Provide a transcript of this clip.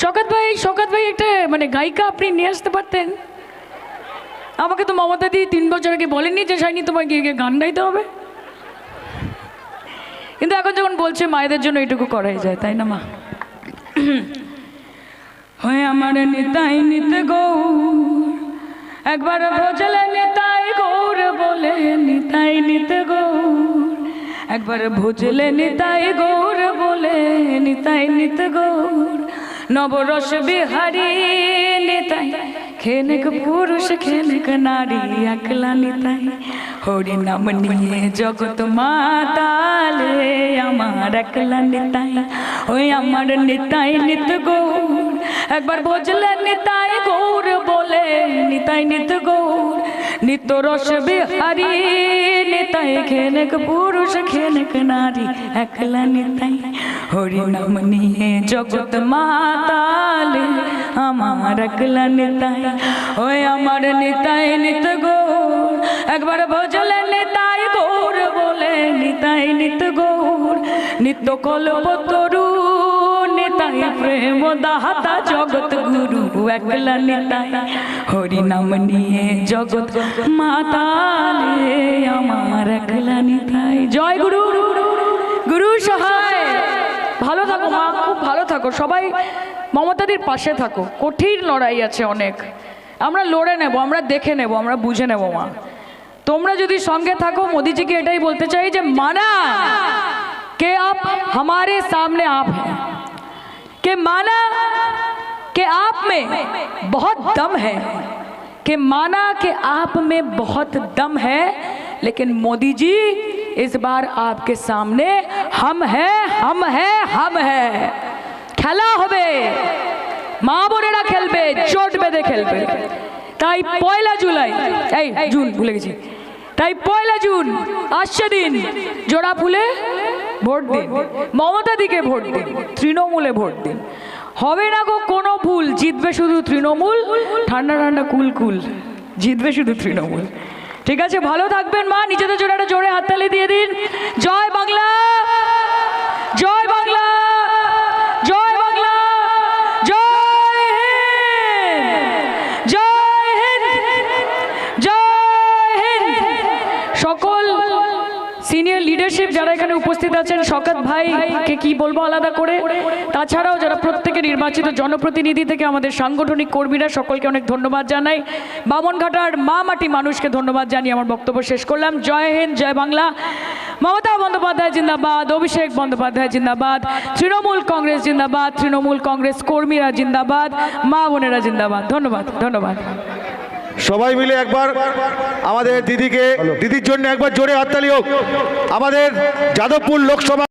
শকাত ভাই শকাত ভাই একটা মানে গায়িকা আপনি নিয়ে আসতে পারতেন? আমাকে তো মমতা দি তিন বছর আগে বলেননি যে শাইনি তোমাকে গিয়ে গান গাইতে হবে? কিন্তু এখন যখন বলছে, মায়েদের জন্য এটুকু করাই যায়, তাই না, মা? হয়ে আমার নিতাই নিতে গৌর, একবার ভোজলে নিতাই গৌর বলে নিতাই নিতে গৌর, একবার ভোজলে নিতাই গৌর বলে নিতাই নিতে গৌর নবরস বিহারি নিতাই, খেনেক পুরুষ, খেনেক নারী, একলা নিতাই। হরি নাম নিয়ে জগৎ মাতালে আমার একলা নিতাই। ওই আমার নিতাই নিত গৌর, একবার বুঝলে নিতাই গৌর বলে, নিতাই নিত গৌর। নিত্য রস বিহারি নিতাই, খেনেক পুরুষ, খেনেক নারী, একলা নিতাই। হরি নাম নিয়ে জগৎ মাতালে, আমার একলা নিতাই, ওই আমার নিতাই নিত গৌর একবার ভজলে নিতাই গৌর বলে, নিতাই নিত গৌর, নিত্য কল্প তরু, নিতাই প্রেম দাহাতা জগৎ গুরু, একলা নিতাই। হরি নাম নিয়ে জগৎ মাতালে থাকো মা খুব ভালো থাকো সবাই মমতাদির পাশে থাকো কঠিন লড়াই আছে অনেক আমরা লড়ে নেব আমরা দেখে নেব আমরা বুঝে নেব মা তোমরা যদি সঙ্গে থাকো মোদিজিকে এটাই বলতে চাই যে মানা কে আপ हमारे सामने आप हैं कि माना कि आप में बहुत दम है कि माना कि आप में बहुत दम है लेकिन मोदी जी इस बार आपके सामने হাম হ্যাঁ হাম হ্যাঁ হাম হ্যাঁ খেলা হবে। মা বোনেরা খেলবে, চোট বেঁধে খেলবে। তাই পয়লা জুলাই, এই জুন, ভুলে গেছি। তাই পয়লা জুন, আসছে দিন। জোড়া ফুলে ভোট দিন। মমতা দিকে ভোট দিন, তৃণমূলে ভোট দিন। হবে না গো কোনো ভুল, জিতবে শুধু তৃণমূল। ঠান্ডা ঠান্ডা, কুল কুল, জিতবে শুধু তৃণমূল। ঠিক আছে, ভালো থাকবেন মা, নিজেদের জোড়া সিনিয়র লিডারশিপ যারা এখানে উপস্থিত আছেন শকাত ভাইকে কি বলব আলাদা করে? তাছাড়াও যারা প্রত্যেকে নির্বাচিত জনপ্রতিনিধি থেকে আমাদের সাংগঠনিক কর্মীরা, সকলকে অনেক ধন্যবাদ জানাই। বামনঘাটার মা মাটি মানুষকে ধন্যবাদ জানিয়ে আমার বক্তব্য শেষ করলাম। জয় হিন্দ, জয় বাংলা। মমতা বন্দ্যোপাধ্যায় জিন্দাবাদ, অভিষেক বন্দ্যোপাধ্যায় জিন্দাবাদ, তৃণমূল কংগ্রেস জিন্দাবাদ, তৃণমূল কংগ্রেস কর্মীরা জিন্দাবাদ, মা বোনেরা জিন্দাবাদ। ধন্যবাদ ধন্যবাদ। সবাই মিলে একবার আমাদের দিদিকে দিদির জন্য একবার জোরে হাততালি হোক। আমাদের যাদবপুর লোকসভা